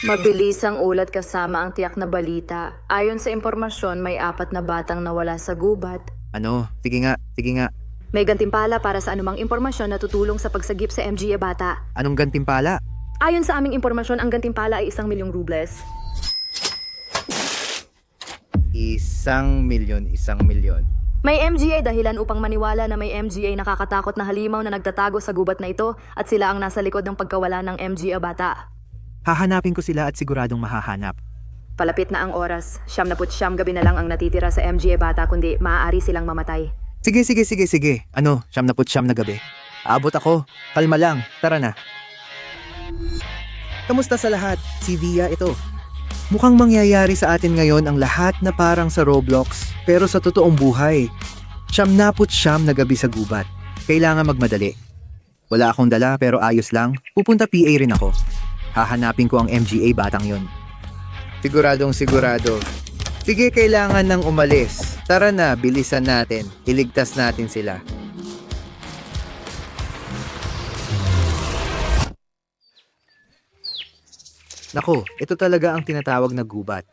Mabilis ang ulat kasama ang tiyak na balita. Ayon sa impormasyon, may apat na batang nawala sa gubat. Ano? Sige nga, sige nga. May gantimpala para sa anumang impormasyon na tutulong sa pagsagip sa MGA Bata. Anong gantimpala? Ayon sa aming impormasyon, ang gantimpala ay isang milyong rubles. Isang milyon, isang milyon. May MGA dahilan upang maniwala na may MGA nakakatakot na halimaw na nagtatago sa gubat na ito at sila ang nasa likod ng pagkawala ng MGA Bata. Hahanapin ko sila at siguradong mahahanap. Palapit na ang oras. Siyam na siyam gabi na lang ang natitira sa MGA Bata kundi maaari silang mamatay. Sige, sige, sige, sige. Ano, siyam na siyam na gabi. Abot ako. Kalma lang. Tara na. Kamusta sa lahat? Si Via ito. Mukhang mangyayari sa atin ngayon ang lahat na parang sa Roblox, pero sa totoong buhay. Siyam na siyam na gabi sa gubat. Kailangan magmadali. Wala akong dala pero ayos lang. Pupunta PA rin ako. Hahanapin ko ang MGA batang yon. Siguradong sigurado. Sige, kailangan nang umalis. Tara na, bilisan natin. Iligtas natin sila. Nako, ito talaga ang tinatawag na gubat.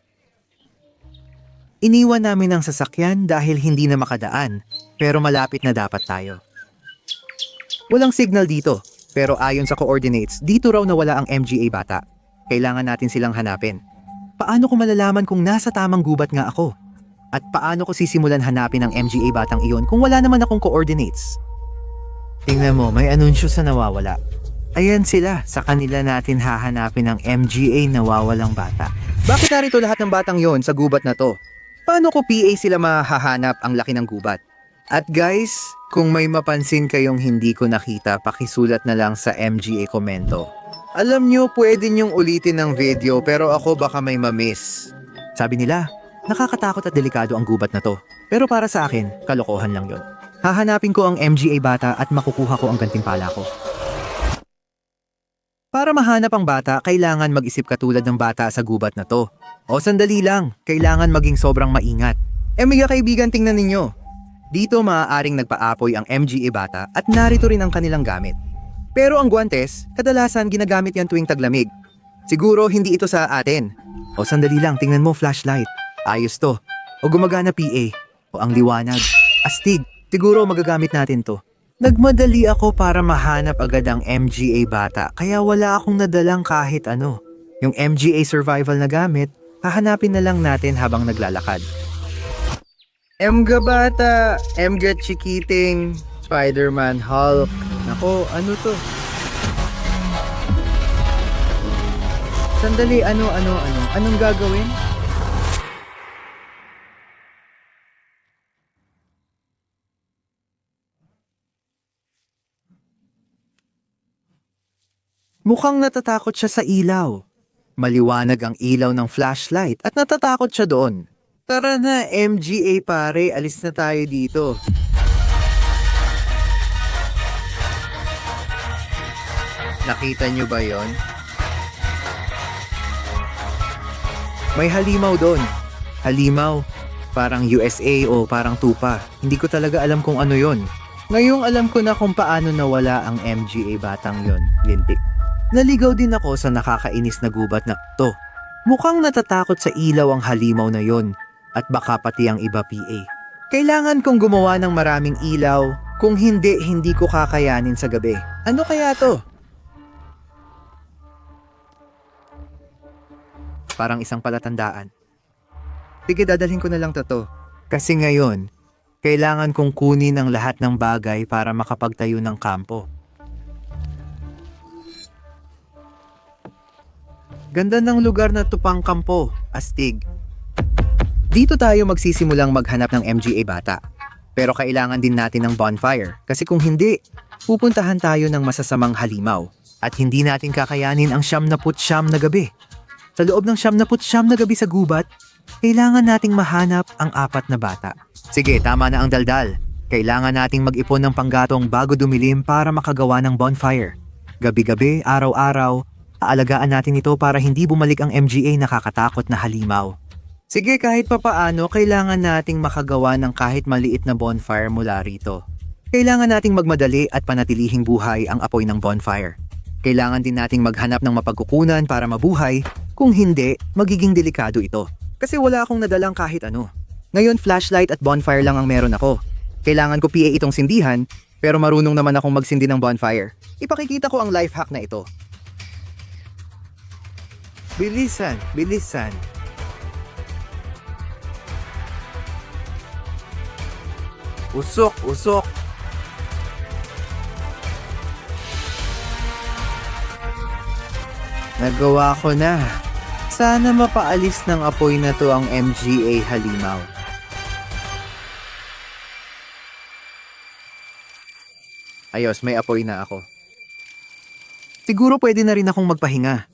Iniwan namin ang sasakyan dahil hindi na makadaan, pero malapit na dapat tayo. Walang signal dito, pero ayon sa coordinates, dito raw nawala ang MGA bata. Kailangan natin silang hanapin. Paano ko malalaman kung nasa tamang gubat nga ako? At paano ko sisimulan hanapin ang MGA batang iyon kung wala naman akong coordinates? Tingnan mo, may anunsyo sa nawawala. Ayan sila, sa kanila natin hahanapin ang MGA nawawalang bata. Bakit narito lahat ng batang yon sa gubat na to? Paano ko PA sila mahahanap ang laki ng gubat? At guys, kung may mapansin kayong hindi ko nakita, pakisulat na lang sa MGA komento. Alam nyo, pwede nyong ulitin ng video pero ako baka may mamiss. Sabi nila, nakakatakot at delikado ang gubat na to. Pero para sa akin, kalokohan lang yon. Hahanapin ko ang MGA bata at makukuha ko ang gantimpala ko. Para mahanap ang bata, kailangan mag-isip katulad ng bata sa gubat na to. O sandali lang, kailangan maging sobrang maingat. Eh mga kaibigan, tingnan ninyo. Dito maaaring nagpaapoy ang MGA bata at narito rin ang kanilang gamit. Pero ang guantes, kadalasan ginagamit yan tuwing taglamig. Siguro hindi ito sa atin. O sandali lang, tingnan mo flashlight. Ayos to. O gumagana PA. O ang liwanag. Astig. Siguro magagamit natin to. Nagmadali ako para mahanap agad ang MGA bata kaya wala akong nadalang kahit ano. Yung MGA survival na gamit, hahanapin na lang natin habang naglalakad. MGA bata, MGA chikiting, Spider-Man, Hulk. Nako, ano to? Sandali, ano, ano, ano? Anong gagawin? Mukhang natatakot siya sa ilaw. Maliwanag ang ilaw ng flashlight at natatakot siya doon. Tara na, MGA pare, alis na tayo dito. Nakita niyo ba yon? May halimaw doon. Halimaw. Parang USA o parang tupa. Hindi ko talaga alam kung ano yon. Ngayong alam ko na kung paano nawala ang MGA batang yon, lintik. Naligaw din ako sa nakakainis na gubat na to. Mukhang natatakot sa ilaw ang halimaw na yon at baka pati ang iba PA. Kailangan kong gumawa ng maraming ilaw, kung hindi, hindi ko kakayanin sa gabi. Ano kaya to? Parang isang palatandaan. Sige, dadalhin ko na lang to to. Kasi ngayon, kailangan kong kunin ang lahat ng bagay para makapagtayo ng kampo. Ganda ng lugar na tupang kampo, astig. Dito tayo magsisimulang maghanap ng MGA bata. Pero kailangan din natin ng bonfire kasi kung hindi, pupuntahan tayo ng masasamang halimaw at hindi natin kakayanin ang siyam na siyam na gabi. Sa loob ng siyam na siyam na gabi sa gubat, kailangan nating mahanap ang apat na bata. Sige, tama na ang daldal. Kailangan nating mag-ipon ng panggatong bago dumilim para makagawa ng bonfire. Gabi-gabi, araw-araw, aalagaan natin ito para hindi bumalik ang MGA nakakatakot na halimaw. Sige, kahit papaano, kailangan nating makagawa ng kahit maliit na bonfire mula rito. Kailangan nating magmadali at panatilihing buhay ang apoy ng bonfire. Kailangan din nating maghanap ng mapagkukunan para mabuhay Kung hindi, magiging delikado ito. Kasi wala akong nadalang kahit ano. Ngayon, flashlight at bonfire lang ang meron ako. Kailangan ko PA itong sindihan, pero marunong naman akong magsindi ng bonfire. Ipakikita ko ang life hack na ito. Bilisan, bilisan. Usok, usok. Nagawa ko na. Sana mapaalis ng apoy na to ang MGA Halimaw. Ayos, may apoy na ako. Siguro pwede na rin akong magpahinga.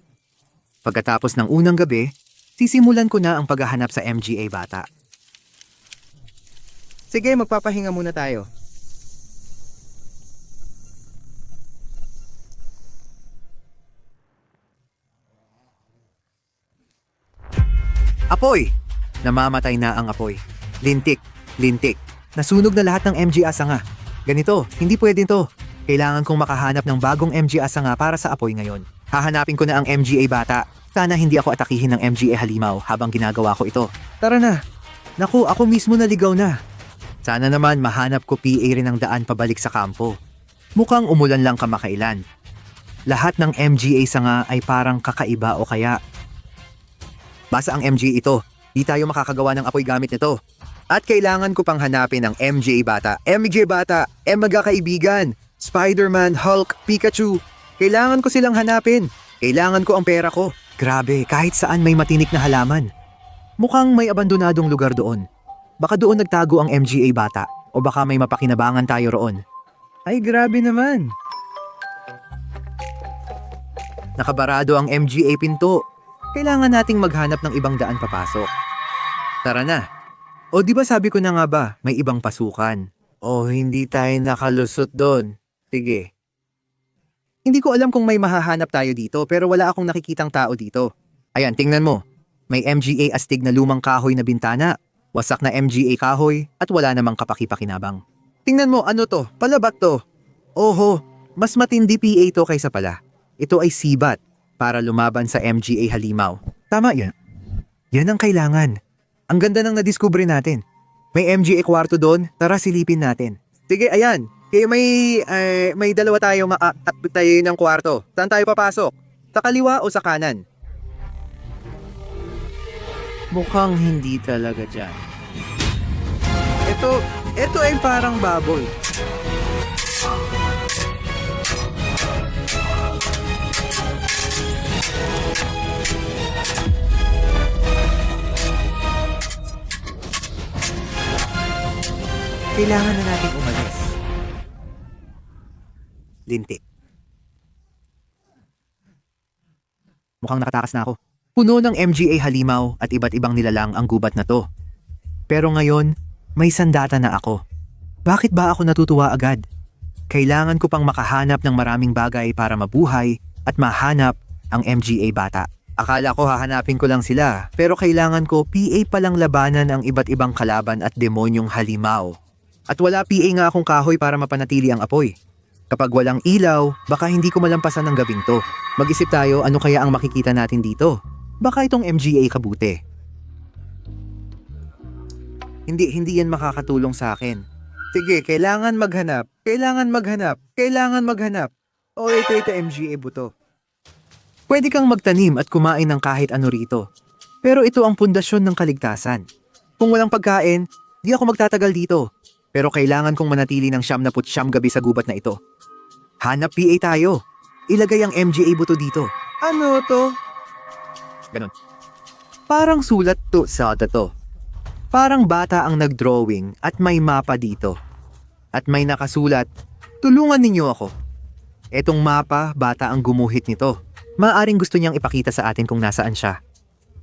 Pagkatapos ng unang gabi, sisimulan ko na ang paghahanap sa MGA bata. Sige, magpapahinga muna tayo. Apoy! Namamatay na ang apoy. Lintik, lintik. Nasunog na lahat ng MG Asanga. Ganito, hindi pwede to. Kailangan kong makahanap ng bagong MG Asanga para sa apoy ngayon. Hahanapin ko na ang MGA bata. Sana hindi ako atakihin ng MGA Halimaw habang ginagawa ko ito. Tara na. Naku, ako mismo naligaw na. Sana naman mahanap ko PA rin ang daan pabalik sa kampo. Mukhang umulan lang kamakailan. Lahat ng MGA sanga ay parang kakaiba o kaya Basta ang MG ito. Di tayo makakagawa ng apoy gamit nito. At kailangan ko pang hanapin ang MJ bata. MJ bata, M magkakaibigan. Spider-Man, Hulk, Pikachu. Kailangan ko silang hanapin. Kailangan ko ang pera ko. Grabe, kahit saan may matinik na halaman. Mukhang may abandonadong lugar doon. Baka doon nagtago ang MGA bata. O baka may mapakinabangan tayo roon. Ay grabe naman. Nakabarado ang MGA pinto. Kailangan nating maghanap ng ibang daan papasok. Tara na. O di ba sabi ko na nga ba, may ibang pasukan? O hindi tayo nakalusot doon. Sige. Hindi ko alam kung may mahahanap tayo dito pero wala akong nakikitang tao dito. Ayan, tingnan mo. May MGA astig na lumang kahoy na bintana, wasak na MGA kahoy at wala namang kapaki-pakinabang. Tingnan mo, ano to? Palabat to. Oho, mas matindi PA to kaysa pala. Ito ay sibat para lumaban sa MGA Halimaw. Tama yan. Yan ang kailangan. Ang ganda nang nadiskubre natin. May MGA kwarto doon, tara silipin natin. Sige, ayan. Kaya may, eh, may dalawa tayong uh, tayo ng kwarto. Saan tayo papasok? Sa kaliwa o sa kanan? Mukhang hindi talaga dyan. Ito, ito ay parang baboy. Kailangan na natin umalis. Lintik. Mukhang nakatakas na ako. Puno ng MGA halimaw at iba't ibang nilalang ang gubat na to. Pero ngayon, may sandata na ako. Bakit ba ako natutuwa agad? Kailangan ko pang makahanap ng maraming bagay para mabuhay at mahanap ang MGA bata. Akala ko hahanapin ko lang sila, pero kailangan ko PA palang labanan ang iba't ibang kalaban at demonyong halimaw. At wala PA nga akong kahoy para mapanatili ang apoy. Kapag walang ilaw, baka hindi ko malampasan ng gabing to. Mag-isip tayo ano kaya ang makikita natin dito. Baka itong MGA kabuti. Hindi, hindi yan makakatulong sa akin. Sige, kailangan maghanap. Kailangan maghanap. Kailangan maghanap. O ito, ito MGA buto. Pwede kang magtanim at kumain ng kahit ano rito. Pero ito ang pundasyon ng kaligtasan. Kung walang pagkain, di ako magtatagal dito. Pero kailangan kong manatili ng siyam na putsyam gabi sa gubat na ito. Hanap PA tayo. Ilagay ang MGA buto dito. Ano to? Ganon. Parang sulat to sa to. Parang bata ang nagdrawing at may mapa dito. At may nakasulat, tulungan ninyo ako. Etong mapa, bata ang gumuhit nito. Maaring gusto niyang ipakita sa atin kung nasaan siya.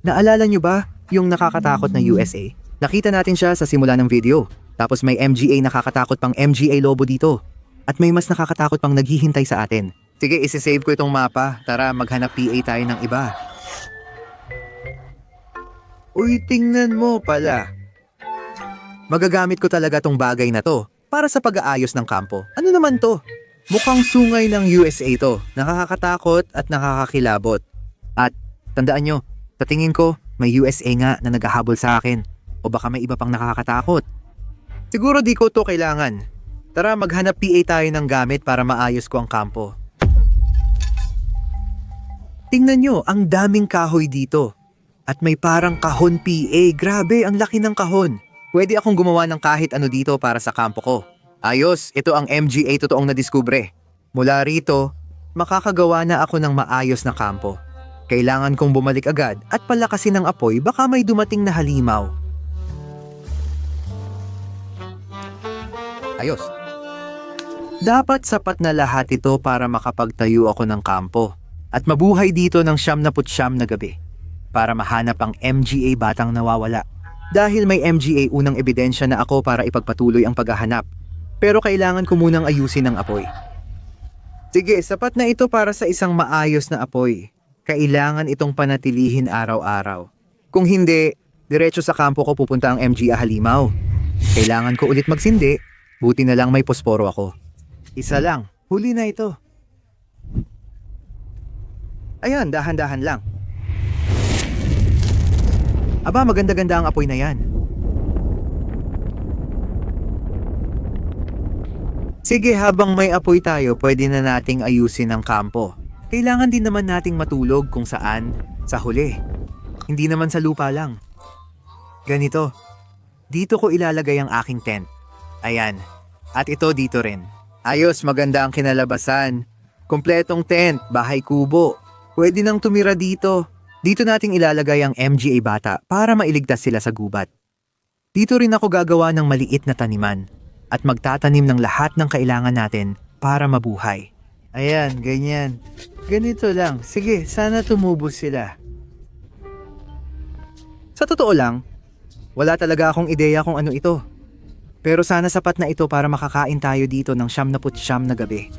Naalala niyo ba yung nakakatakot na USA? Nakita natin siya sa simula ng video. Tapos may MGA nakakatakot pang MGA Lobo dito. At may mas nakakatakot pang naghihintay sa atin. Sige, isisave ko itong mapa. Tara, maghanap PA tayo ng iba. Uy, tingnan mo pala. Magagamit ko talaga tong bagay na to para sa pag-aayos ng kampo. Ano naman to? Mukhang sungay ng USA to. Nakakatakot at nakakakilabot. At tandaan nyo, Sa tingin ko, may USA nga na naghahabol sa akin. O baka may iba pang nakakatakot. Siguro di ko to kailangan. Tara, maghanap PA tayo ng gamit para maayos ko ang kampo. Tingnan nyo, ang daming kahoy dito. At may parang kahon PA. Grabe, ang laki ng kahon. Pwede akong gumawa ng kahit ano dito para sa kampo ko. Ayos, ito ang MGA totoong nadiskubre. Mula rito, makakagawa na ako ng maayos na kampo. Kailangan kong bumalik agad at palakasin ng apoy baka may dumating na halimaw. Ayos. Dapat sapat na lahat ito para makapagtayo ako ng kampo at mabuhay dito ng siyam na putsyam na gabi para mahanap ang MGA batang nawawala. Dahil may MGA unang ebidensya na ako para ipagpatuloy ang paghahanap. Pero kailangan ko munang ayusin ang apoy. Sige, sapat na ito para sa isang maayos na apoy. Kailangan itong panatilihin araw-araw. Kung hindi, diretso sa kampo ko pupunta ang MGA Halimaw. Kailangan ko ulit magsindi, buti na lang may posporo ako. Isa lang, huli na ito. Ayan, dahan-dahan lang. Aba, maganda-ganda ang apoy na yan. Sige, habang may apoy tayo, pwede na nating ayusin ang kampo. Kailangan din naman nating matulog kung saan, sa huli. Hindi naman sa lupa lang. Ganito, dito ko ilalagay ang aking tent. Ayan, at ito dito rin. Ayos, maganda ang kinalabasan. Kompletong tent, bahay kubo. Pwede nang tumira dito. Dito nating ilalagay ang MGA bata para mailigtas sila sa gubat. Dito rin ako gagawa ng maliit na taniman at magtatanim ng lahat ng kailangan natin para mabuhay. Ayan, ganyan. Ganito lang. Sige, sana tumubo sila. Sa totoo lang, wala talaga akong ideya kung ano ito. Pero sana sapat na ito para makakain tayo dito ng siyam na putsyam na gabi.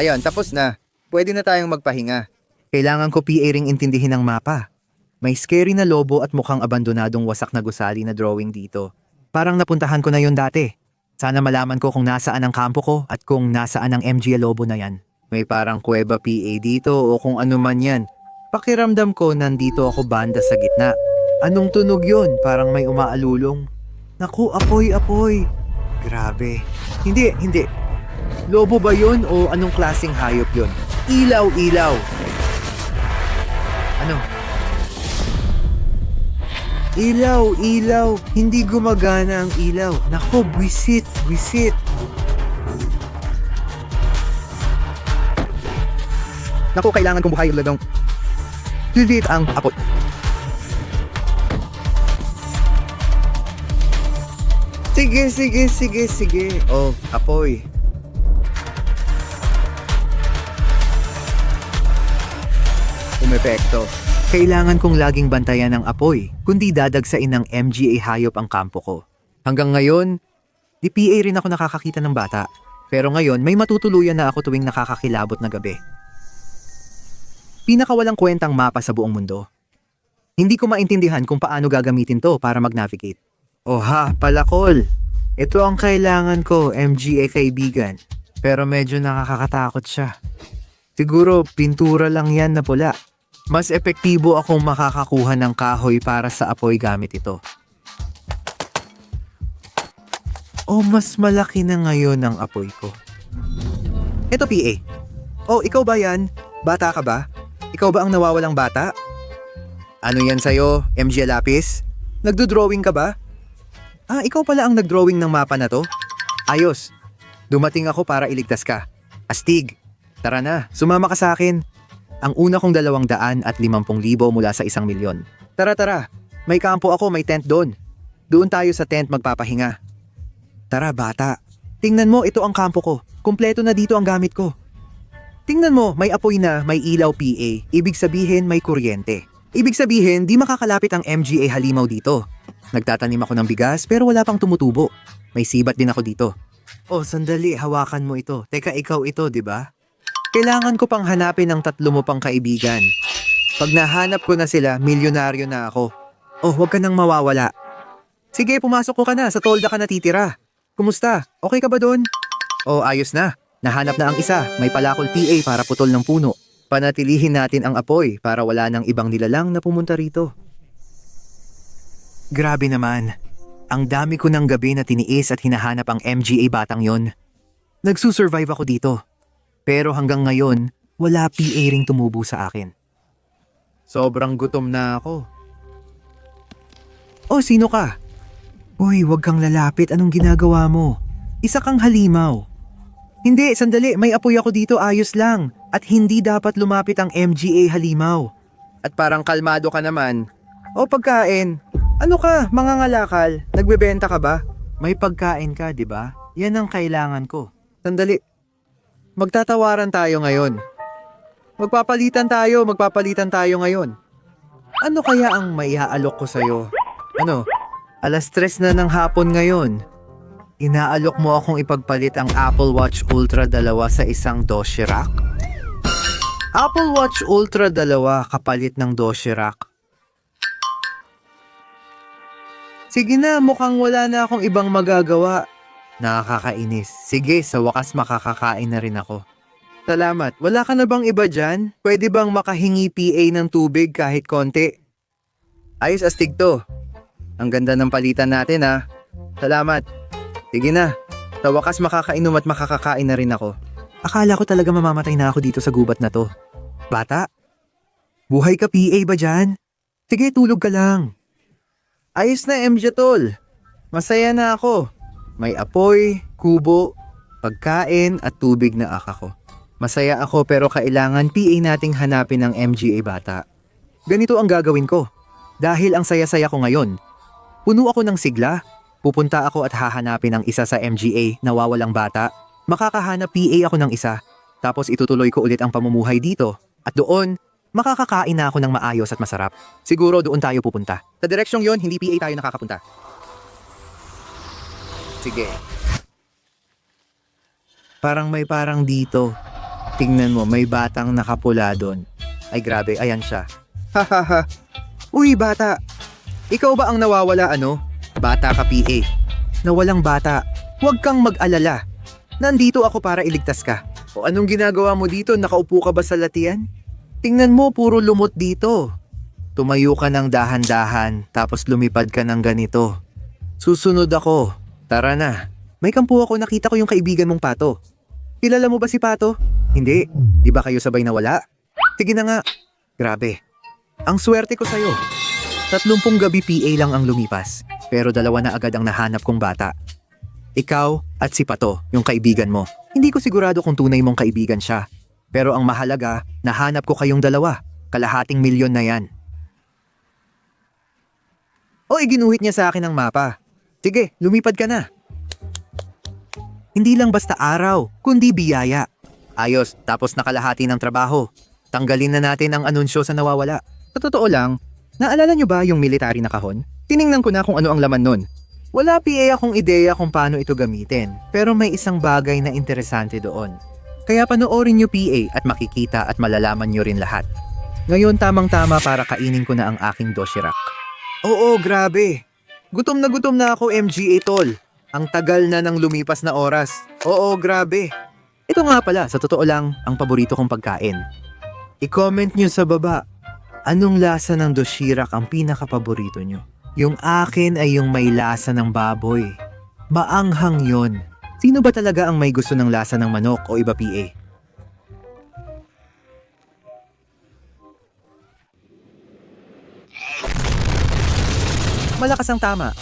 Ayun, tapos na. Pwede na tayong magpahinga. Kailangan ko PA ring intindihin ang mapa. May scary na lobo at mukhang abandonadong wasak na gusali na drawing dito. Parang napuntahan ko na yon dati. Sana malaman ko kung nasaan ang kampo ko at kung nasaan ang MG lobo na yan. May parang kuweba PA dito o kung ano man yan. Pakiramdam ko nandito ako banda sa gitna. Anong tunog yon? Parang may umaalulong. Naku, apoy, apoy. Grabe. Hindi, hindi. Lobo ba yon o anong klaseng hayop yon? Ilaw, ilaw. Ano? Ilaw, ilaw. Hindi gumagana ang ilaw. Nako, buwisit, buwisit. Nako, kailangan kong buhay ladong. Lilit ang apoy. Sige, sige, sige, sige. Oh, apoy. Umepekto. Kailangan kong laging bantayan ng apoy, kundi dadagsain ng MGA hayop ang kampo ko. Hanggang ngayon, di PA rin ako nakakakita ng bata. Pero ngayon, may matutuluyan na ako tuwing nakakakilabot na gabi. Pinakawalang kwentang mapa sa buong mundo. Hindi ko maintindihan kung paano gagamitin to para mag-navigate. Oha, palakol! Ito ang kailangan ko, MGA kaibigan. Pero medyo nakakatakot siya. Siguro pintura lang yan na pula. Mas epektibo akong makakakuha ng kahoy para sa apoy gamit ito. O mas malaki na ngayon ang apoy ko. Ito PA. Oh, ikaw ba yan? Bata ka ba? Ikaw ba ang nawawalang bata? Ano yan sa'yo, MG Lapis? Nagdo-drawing ka ba? Ah, ikaw pala ang nagdrawing ng mapa na to? Ayos. Dumating ako para iligtas ka. Astig. Tara na, sumama ka sa akin. Ang una kong dalawang daan at limampung libo mula sa isang milyon. Tara tara, may kampo ako, may tent doon. Doon tayo sa tent magpapahinga. Tara bata, tingnan mo ito ang kampo ko. Kumpleto na dito ang gamit ko. Tingnan mo, may apoy na, may ilaw PA. Ibig sabihin may kuryente. Ibig sabihin, di makakalapit ang MGA halimaw dito. Nagtatanim ako ng bigas pero wala pang tumutubo. May sibat din ako dito. Oh, sandali, hawakan mo ito. Teka, ikaw ito, di ba? Kailangan ko pang hanapin ang tatlo mo pang kaibigan. Pag nahanap ko na sila, milyonaryo na ako. Oh, huwag ka nang mawawala. Sige, pumasok ko ka na. Sa tolda ka natitira. Kumusta? Okay ka ba doon? Oh, ayos na. Nahanap na ang isa, may palakol PA para putol ng puno. Panatilihin natin ang apoy para wala nang ibang nilalang na pumunta rito. Grabe naman. Ang dami ko ng gabi na tiniis at hinahanap ang MGA batang yon. Nagsusurvive ako dito. Pero hanggang ngayon, wala PA ring tumubo sa akin. Sobrang gutom na ako. Oh, sino ka? Uy, wag kang lalapit. Anong ginagawa mo? Isa kang halimaw. Hindi, sandali. May apoy ako dito. Ayos lang. At hindi dapat lumapit ang MGA halimaw. At parang kalmado ka naman. O pagkain. Ano ka, mga ngalakal? Nagbebenta ka ba? May pagkain ka, di ba? Yan ang kailangan ko. Sandali. Magtatawaran tayo ngayon. Magpapalitan tayo, magpapalitan tayo ngayon. Ano kaya ang maiaalok ko sa'yo? Ano? Alas tres na ng hapon ngayon. Inaalok mo akong ipagpalit ang Apple Watch Ultra 2 sa isang Doshirak? Apple Watch Ultra 2 kapalit ng Doshirak. Sige na, mukhang wala na akong ibang magagawa. Nakakainis. Sige, sa wakas makakakain na rin ako. Salamat. Wala ka na bang iba dyan? Pwede bang makahingi PA ng tubig kahit konti? Ayos astig to. Ang ganda ng palitan natin ha. Salamat. Sige na. Sa wakas makakainom at makakakain na rin ako. Akala ko talaga mamamatay na ako dito sa gubat na to. Bata? Buhay ka PA ba dyan? Sige, tulog ka lang. Ayos na MJ tol. Masaya na ako. May apoy, kubo, pagkain at tubig na akako. Masaya ako pero kailangan PA nating hanapin ng MGA bata. Ganito ang gagawin ko. Dahil ang saya-saya ko ngayon, puno ako ng sigla. Pupunta ako at hahanapin ang isa sa MGA na wawalang bata. Makakahanap PA ako ng isa. Tapos itutuloy ko ulit ang pamumuhay dito. At doon, makakakain na ako ng maayos at masarap. Siguro doon tayo pupunta. Sa direksyong yon, hindi PA tayo nakakapunta. Sige. Parang may parang dito. Tingnan mo, may batang nakapula doon. Ay grabe, ayan siya. Hahaha. Uy, bata. Ikaw ba ang nawawala ano? Bata ka, PA. Nawalang bata. Huwag kang mag-alala. Nandito ako para iligtas ka. O anong ginagawa mo dito? Nakaupo ka ba sa latian? Tingnan mo, puro lumot dito. Tumayo ka ng dahan-dahan, tapos lumipad ka ng ganito. Susunod ako. Tara na. May kampo ako, nakita ko yung kaibigan mong Pato. Kilala mo ba si Pato? Hindi. Di ba kayo sabay nawala? Sige na nga. Grabe. Ang swerte ko sa'yo. Tatlumpung gabi PA lang ang lumipas, pero dalawa na agad ang nahanap kong bata. Ikaw at si Pato, yung kaibigan mo. Hindi ko sigurado kung tunay mong kaibigan siya. Pero ang mahalaga, nahanap ko kayong dalawa. Kalahating milyon na yan. O iginuhit niya sa akin ang mapa. Sige, lumipad ka na. Hindi lang basta araw, kundi biyaya. Ayos, tapos nakalahati ng trabaho. Tanggalin na natin ang anunsyo sa nawawala. Sa totoo lang, naalala nyo ba yung military na kahon? Tiningnan ko na kung ano ang laman nun. Wala PA akong ideya kung paano ito gamitin, pero may isang bagay na interesante doon. Kaya panoorin nyo PA at makikita at malalaman nyo rin lahat. Ngayon tamang-tama para kainin ko na ang aking doshirak. Oo, grabe. Gutom na gutom na ako MGA tol. Ang tagal na ng lumipas na oras. Oo, grabe. Ito nga pala, sa totoo lang, ang paborito kong pagkain. I-comment nyo sa baba, anong lasa ng doshirak ang pinakapaborito nyo? Yung akin ay yung may lasa ng baboy. Maanghang yon. Sino ba talaga ang may gusto ng lasa ng manok o iba PA? Malakas ang tama.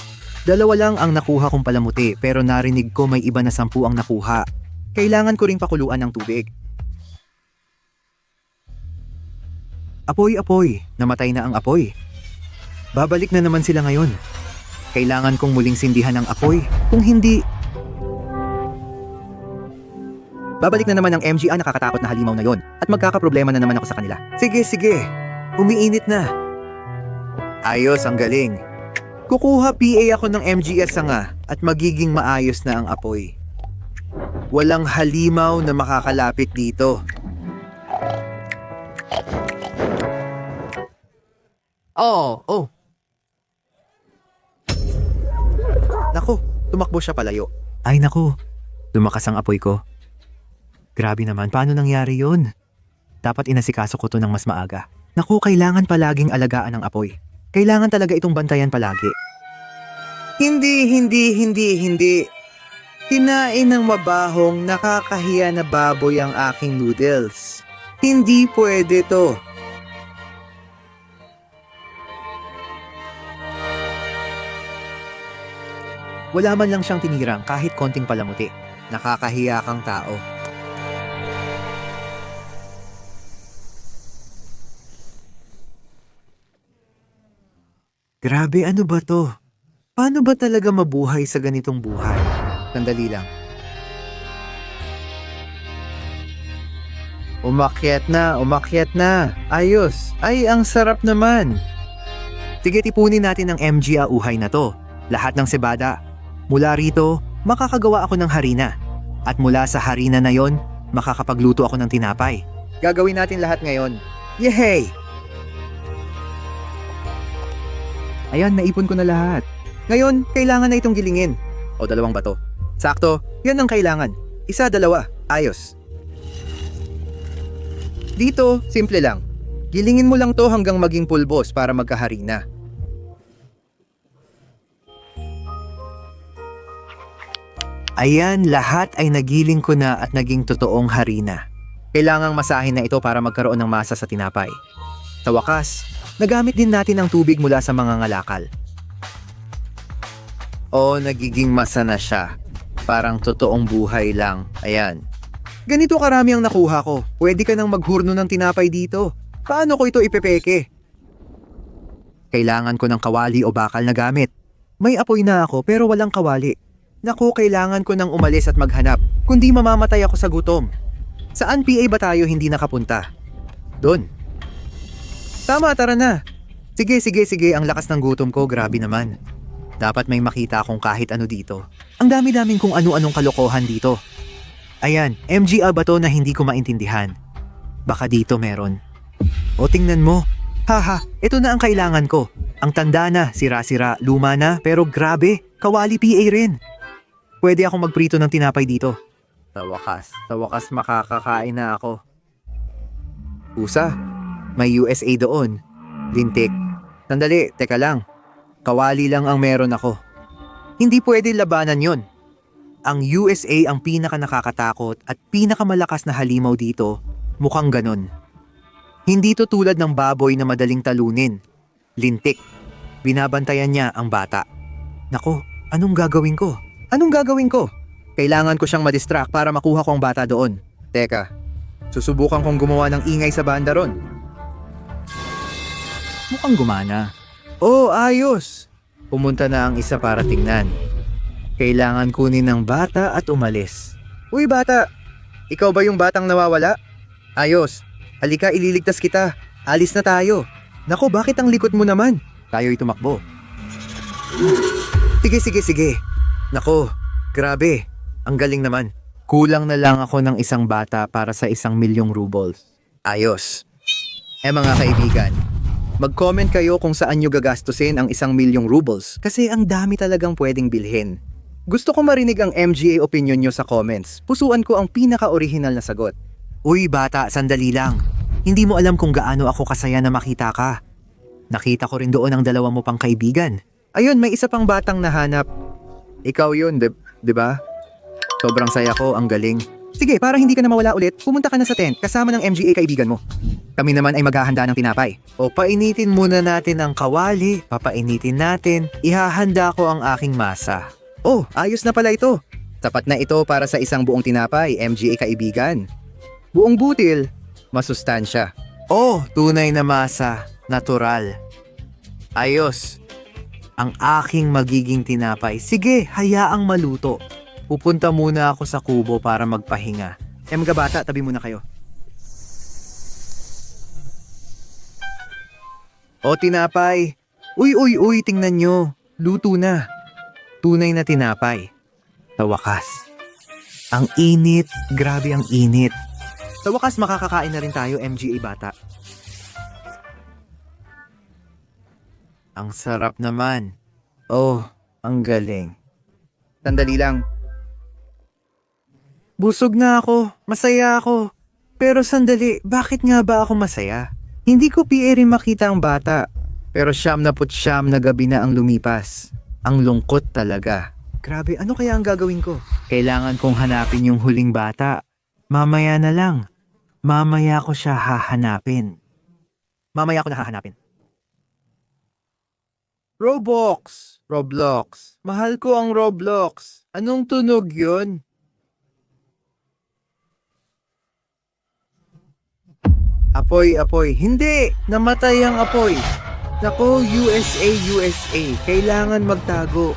Dalawa lang ang nakuha kong palamuti pero narinig ko may iba na sampu ang nakuha. Kailangan ko ring pakuluan ng tubig. Apoy, apoy. Namatay na ang apoy. Babalik na naman sila ngayon. Kailangan kong muling sindihan ang apoy. Kung hindi... Babalik na naman ang MGA nakakatakot na halimaw na yon at magkakaproblema na naman ako sa kanila. Sige, sige. Umiinit na. Ayos, ang galing. Kukuha PA ako ng MGS nga at magiging maayos na ang apoy. Walang halimaw na makakalapit dito. Oh, oh. Naku, tumakbo siya palayo. Ay naku, lumakas ang apoy ko. Grabe naman, paano nangyari yun? Dapat inasikaso ko to ng mas maaga. Naku, kailangan palaging alagaan ng apoy. Kailangan talaga itong bantayan palagi. Hindi, hindi, hindi, hindi. Kinain ng mabahong nakakahiya na baboy ang aking noodles. Hindi pwede to. Wala man lang siyang tinirang kahit konting palamuti. Nakakahiya kang tao. Grabe, ano ba to? Paano ba talaga mabuhay sa ganitong buhay? Sandali lang. Umakyat na, umakyat na. Ayos. Ay, ang sarap naman. Sige, tipunin natin ang MG uhay na to. Lahat ng sebada. Mula rito, makakagawa ako ng harina. At mula sa harina na yon, makakapagluto ako ng tinapay. Gagawin natin lahat ngayon. Yehey! Ayan, naipon ko na lahat. Ngayon, kailangan na itong gilingin. O dalawang bato. Sakto, yan ang kailangan. Isa, dalawa. Ayos. Dito, simple lang. Gilingin mo lang to hanggang maging pulbos para magkaharina. Ayan, lahat ay nagiling ko na at naging totoong harina. Kailangang masahin na ito para magkaroon ng masa sa tinapay. Sa wakas, nagamit din natin ang tubig mula sa mga ngalakal. O nagiging masa na siya. Parang totoong buhay lang. Ayan. Ganito karami ang nakuha ko. Pwede ka nang maghurno ng tinapay dito. Paano ko ito ipepeke? Kailangan ko ng kawali o bakal na gamit. May apoy na ako pero walang kawali. Naku, kailangan ko nang umalis at maghanap. Kundi mamamatay ako sa gutom. Saan PA ba tayo hindi nakapunta? Doon. Tama, tara na. Sige, sige, sige. Ang lakas ng gutom ko, grabe naman. Dapat may makita akong kahit ano dito. Ang dami-daming kung ano-anong kalokohan dito. Ayan, MGA ba to na hindi ko maintindihan? Baka dito meron. O tingnan mo. Haha, ito na ang kailangan ko. Ang tanda na, sira-sira, luma na, pero grabe, kawali PA rin. Pwede akong magprito ng tinapay dito. Sa wakas, sa wakas makakakain na ako. Pusa, may USA doon. Lintik. Sandali, teka lang. Kawali lang ang meron ako. Hindi pwede labanan yon. Ang USA ang pinaka nakakatakot at pinakamalakas na halimaw dito, mukhang ganon. Hindi to tulad ng baboy na madaling talunin. Lintik. Binabantayan niya ang bata. Nako, anong gagawin ko? Anong gagawin ko? Kailangan ko siyang madistract para makuha ko ang bata doon. Teka, susubukan kong gumawa ng ingay sa banda ron. Mukhang gumana. Oh, ayos! Pumunta na ang isa para tingnan. Kailangan kunin ng bata at umalis. Uy bata! Ikaw ba yung batang nawawala? Ayos. Halika, ililigtas kita. Alis na tayo. Nako, bakit ang likot mo naman? Tayo'y tumakbo. Sige, sige, sige. Nako, grabe. Ang galing naman. Kulang na lang ako ng isang bata para sa isang milyong rubles. Ayos. Eh mga kaibigan, mag-comment kayo kung saan nyo gagastusin ang isang milyong rubles kasi ang dami talagang pwedeng bilhin. Gusto ko marinig ang MGA opinion nyo sa comments. Pusuan ko ang pinaka-original na sagot. Uy bata, sandali lang. Hindi mo alam kung gaano ako kasaya na makita ka. Nakita ko rin doon ang dalawa mo pang kaibigan. Ayun, may isa pang batang nahanap. Ikaw yun, di, di ba? Sobrang saya ko, ang galing. Sige, para hindi ka na mawala ulit, pumunta ka na sa tent kasama ng MGA kaibigan mo. Kami naman ay maghahanda ng tinapay. O painitin muna natin ang kawali, papainitin natin, ihahanda ko ang aking masa. Oh, ayos na pala ito. Tapat na ito para sa isang buong tinapay, MGA kaibigan. Buong butil, masustansya. Oh, tunay na masa, natural. Ayos. Ang aking magiging tinapay. Sige, hayaang maluto. Pupunta muna ako sa kubo para magpahinga. Eh mga bata, tabi muna kayo. O tinapay. Uy, uy, uy, tingnan nyo. Luto na. Tunay na tinapay. Sa wakas. Ang init. Grabe ang init. Sa wakas, makakakain na rin tayo, MGA bata. Ang sarap naman. Oh, ang galing. Sandali lang. Busog na ako. Masaya ako. Pero sandali, bakit nga ba ako masaya? Hindi ko PA makita ang bata. Pero siyam na put siyam na gabi na ang lumipas. Ang lungkot talaga. Grabe, ano kaya ang gagawin ko? Kailangan kong hanapin yung huling bata. Mamaya na lang. Mamaya ko siya hahanapin. Mamaya ko na hahanapin. Roblox. Roblox. Mahal ko ang Roblox. Anong tunog yun? Apoy, apoy. Hindi! Namatay ang apoy. Nako, USA, USA. Kailangan magtago.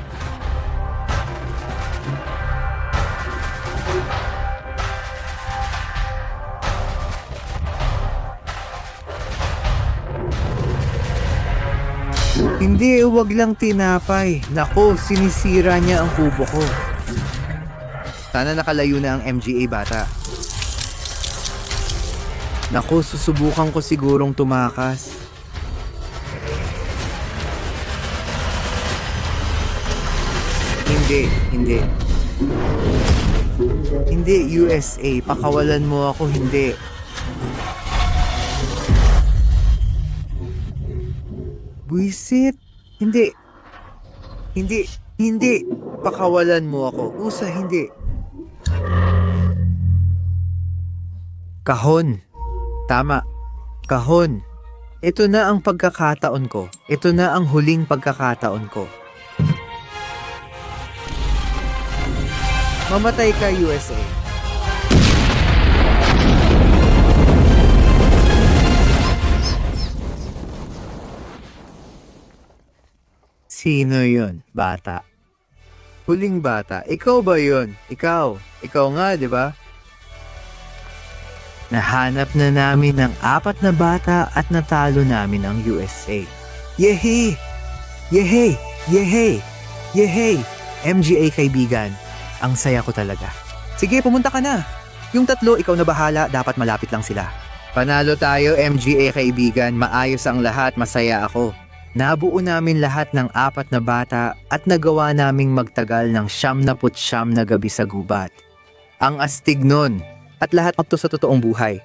Hindi, wag lang tinapay. Nako, sinisira niya ang kubo ko. Sana nakalayo na ang MGA bata. Naku, susubukan ko sigurong tumakas. Hindi, hindi. Hindi, USA. Pakawalan mo ako, hindi. Buisit. Hindi. Hindi. Hindi. Pakawalan mo ako. Usa, hindi. Kahon. Tama. Kahon. Ito na ang pagkakataon ko. Ito na ang huling pagkakataon ko. Mamatay ka, USA. Sino yun, bata? Huling bata. Ikaw ba yun? Ikaw. Ikaw nga, di ba? Nahanap na namin ang apat na bata at natalo namin ang USA. Yehey! Yehey! Yehey! Yehey! MGA kaibigan, ang saya ko talaga. Sige, pumunta ka na. Yung tatlo, ikaw na bahala, dapat malapit lang sila. Panalo tayo, MGA kaibigan. Maayos ang lahat, masaya ako. Nabuo namin lahat ng apat na bata at nagawa naming magtagal ng siyam na put siyam na gabi sa gubat. Ang astig nun. At lahat to sa totoong buhay.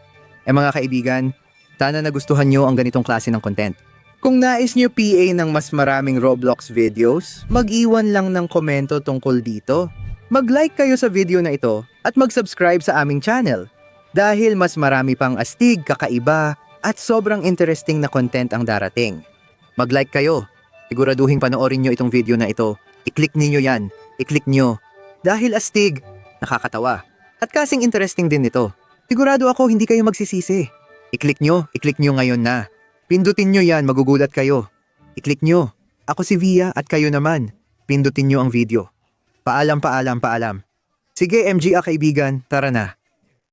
Eh mga kaibigan, sana nagustuhan nyo ang ganitong klase ng content. Kung nais nyo PA ng mas maraming Roblox videos, mag-iwan lang ng komento tungkol dito. Mag-like kayo sa video na ito at mag-subscribe sa aming channel. Dahil mas marami pang astig, kakaiba, at sobrang interesting na content ang darating. Mag-like kayo. Siguraduhin panoorin nyo itong video na ito. I-click ninyo yan. I-click nyo. Dahil astig, nakakatawa. At kasing interesting din ito. Sigurado ako hindi kayo magsisisi. I-click nyo, i-click nyo ngayon na. Pindutin nyo yan, magugulat kayo. I-click nyo. Ako si Via at kayo naman. Pindutin nyo ang video. Paalam, paalam, paalam. Sige MGA kaibigan, tara na.